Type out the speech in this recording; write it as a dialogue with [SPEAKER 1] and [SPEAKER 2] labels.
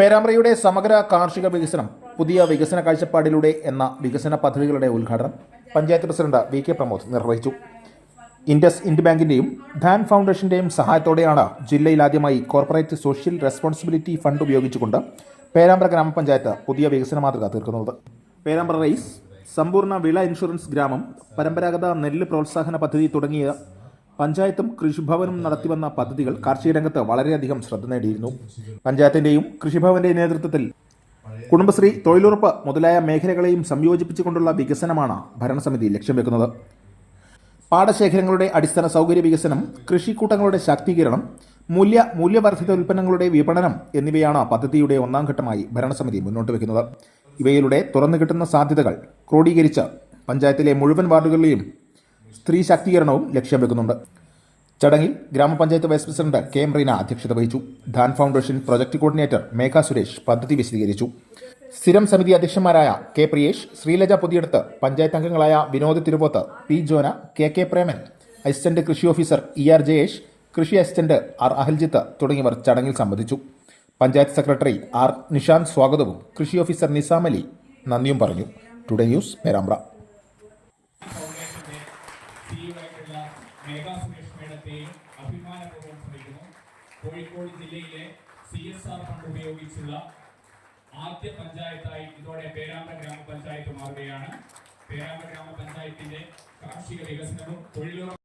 [SPEAKER 1] പേരാമ്പ്രയുടെ സമഗ്ര കാർഷിക വികസനം പുതിയ വികസന കാഴ്ചപ്പാടിലൂടെ എന്ന വികസന പദ്ധതികളുടെ ഉദ്ഘാടനം panchayat president V K Pramod നിർവഹിച്ചു. ഇൻഡസ് ഇൻഡ് ബാങ്കിന്റെയും ധാൻ ഫൗണ്ടേഷന്റെയും സഹായത്തോടെയാണ് ജില്ലയിൽ ആദ്യമായി കോർപ്പറേറ്റ് സോഷ്യൽ റെസ്പോൺസിബിലിറ്റി ഫണ്ട് ഉപയോഗിച്ചുകൊണ്ട് പേരാമ്പ്ര ഗ്രാമപഞ്ചായത്ത് പുതിയ വികസന മാതൃക തീർക്കുന്നത്. പേരാമ്പ്ര റൈസ് സമ്പൂർണ വിള ഇൻഷുറൻസ് ഗ്രാമം പരമ്പരാഗത നെല്ല് പ്രോത്സാഹന പദ്ധതി തുടങ്ങിയ പഞ്ചായത്തും കൃഷിഭവനും നടത്തിവന്ന പദ്ധതികൾ കാർഷിക രംഗത്ത് വളരെയധികം ശ്രദ്ധ നേടിയിരുന്നു. പഞ്ചായത്തിന്റെയും കൃഷിഭവന്റെയും നേതൃത്വത്തിൽ കുടുംബശ്രീ തൊഴിലുറപ്പ് മുതലായ മേഖലകളെയും സംയോജിപ്പിച്ചുകൊണ്ടുള്ള വികസനമാണ് ഭരണസമിതി ലക്ഷ്യം വെക്കുന്നത്. പാടശേഖരങ്ങളുടെ അടിസ്ഥാന സൗകര്യ വികസനം കൃഷിക്കൂട്ടങ്ങളുടെ ശാക്തീകരണം മൂല്യ മൂല്യവർദ്ധിത ഉൽപ്പന്നങ്ങളുടെ വിപണനം എന്നിവയാണ് പദ്ധതിയുടെ ഒന്നാം ഘട്ടമായി ഭരണസമിതി മുന്നോട്ട് വയ്ക്കുന്നത് ഇവയിലൂടെ തുറന്നു കിട്ടുന്ന സാധ്യതകൾ ക്രോഡീകരിച്ച് പഞ്ചായത്തിലെ മുഴുവൻ വാർഡുകളിലെയും സ്ത്രീ ശാക്തീകരണവും ലക്ഷ്യം വെക്കുന്നുണ്ട് ചടങ്ങിൽ ഗ്രാമപഞ്ചായത്ത് vice president K M Reena അധ്യക്ഷത വഹിച്ചു. Dhan foundation project coordinator Megha Suresh പദ്ധതി വിശദീകരിച്ചു. സ്ഥിരം സമിതി അധ്യക്ഷന്മാരായ കെ പ്രിയേഷ് ശ്രീലജ പൊതിയെടുത്ത് പഞ്ചായത്ത് അംഗങ്ങളായ Vinod Thiruvoth P Jona K K Preman assistant കൃഷി ഓഫീസർ ഇ ആർ ജയേഷ് കൃഷി അസിസ്റ്റന്റ് ആർ അഹൽജിത്ത് തുടങ്ങിയവർ ചടങ്ങിൽ സംബന്ധിച്ചു. പഞ്ചായത്ത് സെക്രട്ടറി ആർ നിഷാന്ത് സ്വാഗതവും കൃഷി ഓഫീസർ നിസാം അലി നന്ദിയും പറഞ്ഞു. Today news Perambra.
[SPEAKER 2] സിഇഒയായിട്ടുള്ള Megha Suresh മേഡത്തെയും അഭിമാനപൂർവം സ്മരിക്കുന്നു. കോഴിക്കോട് ജില്ലയിലെ സി എസ് ആർ ഫണ്ട് ഉപയോഗിച്ചുള്ള ആദ്യ പഞ്ചായത്തായി ഇതോടെ പേരാമ്പ്ര ഗ്രാമപഞ്ചായത്ത് മാറുകയാണ്. പേരാമ്പ്ര ഗ്രാമപഞ്ചായത്തിന്റെ കാർഷിക വികസനവും തൊഴിലുറപ്പ്